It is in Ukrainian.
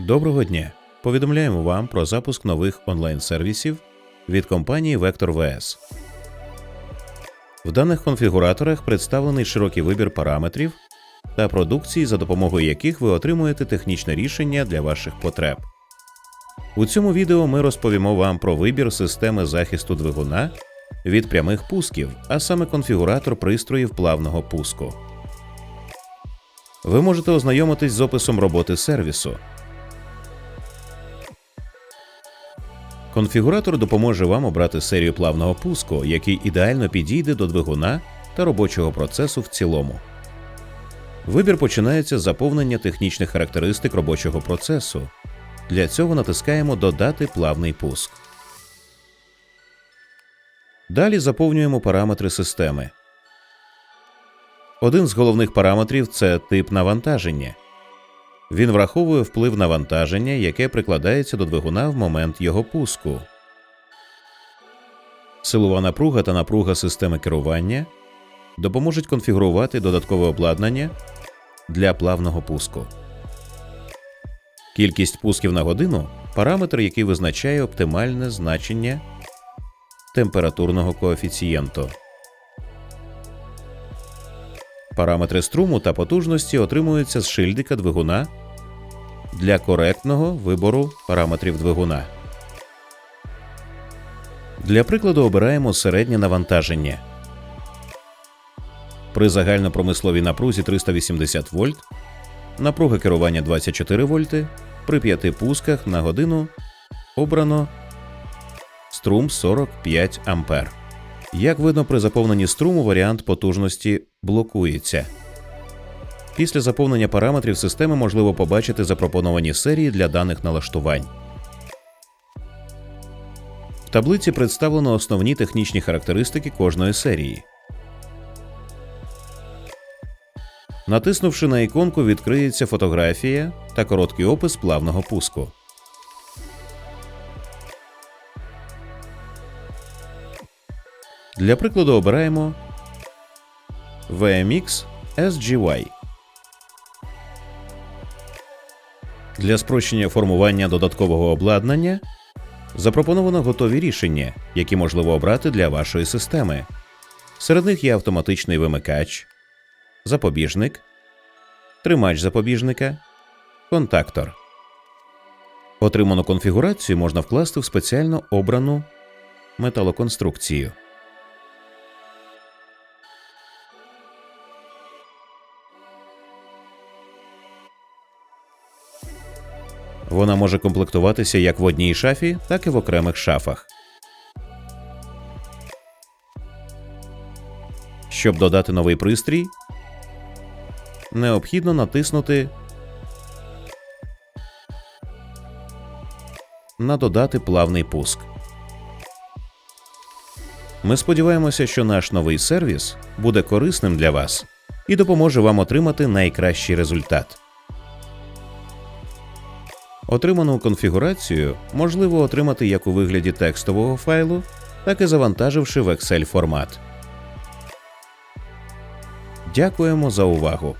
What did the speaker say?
Доброго дня! Повідомляємо вам про запуск нових онлайн-сервісів від компанії Vector VS. В даних конфігураторах представлений широкий вибір параметрів та продукції, за допомогою яких ви отримуєте технічне рішення для ваших потреб. У цьому відео ми розповімо вам про вибір системи захисту двигуна від прямих пусків, а саме конфігуратор пристроїв плавного пуску. Ви можете ознайомитись з описом роботи сервісу. Конфігуратор допоможе вам обрати серію плавного пуску, який ідеально підійде до двигуна та робочого процесу в цілому. Вибір починається з заповнення технічних характеристик робочого процесу. Для цього натискаємо Додати плавний пуск. Далі заповнюємо параметри системи. Один з головних параметрів це тип навантаження. Він враховує вплив навантаження, яке прикладається до двигуна в момент його пуску. Силова напруга та напруга системи керування допоможуть конфігурувати додаткове обладнання для плавного пуску. Кількість пусків на годину параметр, який визначає оптимальне значення температурного коефіцієнту. Параметри струму та потужності отримуються з шильдика двигуна для коректного вибору параметрів двигуна. Для прикладу обираємо середнє навантаження. При загальнопромисловій напрузі 380 вольт, напруга керування 24 вольти, при 5 пусках на годину обрано струм 45 ампер. Як видно, при заповненні струму варіант потужності блокується. Після заповнення параметрів системи можливо побачити запропоновані серії для даних налаштувань. В таблиці представлено основні технічні характеристики кожної серії. Натиснувши на іконку, відкриється фотографія та короткий опис плавного пуску. Для прикладу обираємо VMX SGY. Для спрощення формування додаткового обладнання запропоновано готові рішення, які можливо обрати для вашої системи. Серед них є автоматичний вимикач, запобіжник, тримач запобіжника, контактор. Отриману конфігурацію можна вкласти в спеціально обрану металоконструкцію. Вона може комплектуватися як в одній шафі, так і в окремих шафах. Щоб додати новий пристрій, необхідно натиснути на додати плавний пуск. Ми сподіваємося, що наш новий сервіс буде корисним для вас і допоможе вам отримати найкращий результат. Отриману конфігурацію можливо отримати як у вигляді текстового файлу, так і завантаживши в Excel формат. Дякуємо за увагу!